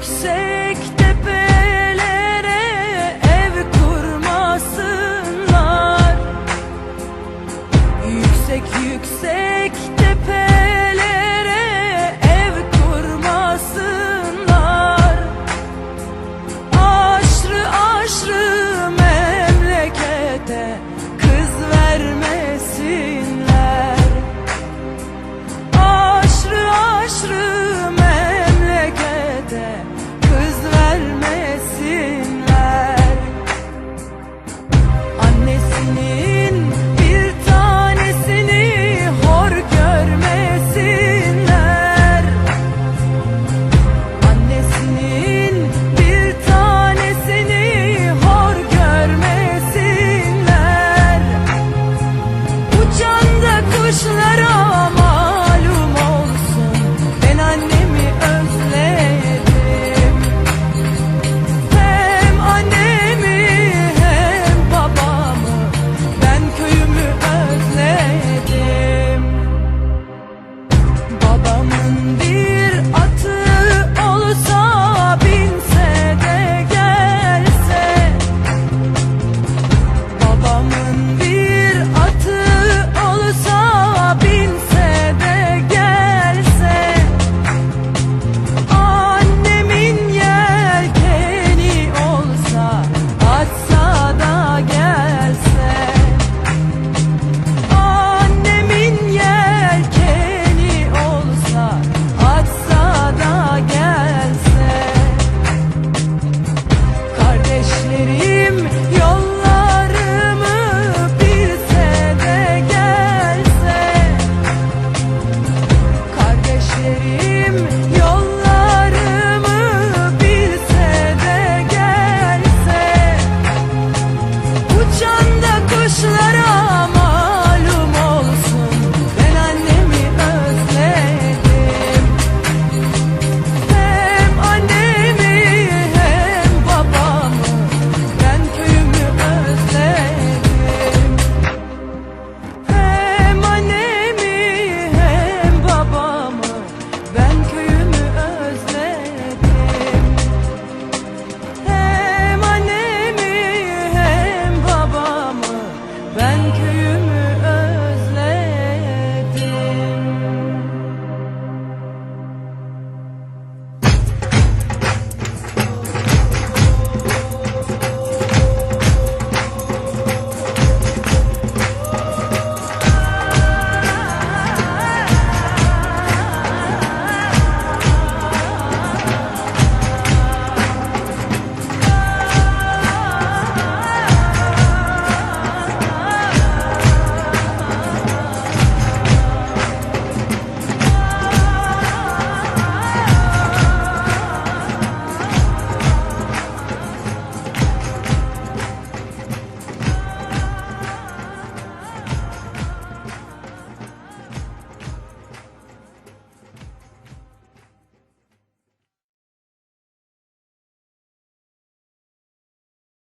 Yüksek tepelere ev kurmasınlar. Yüksek yüksek tepe babamın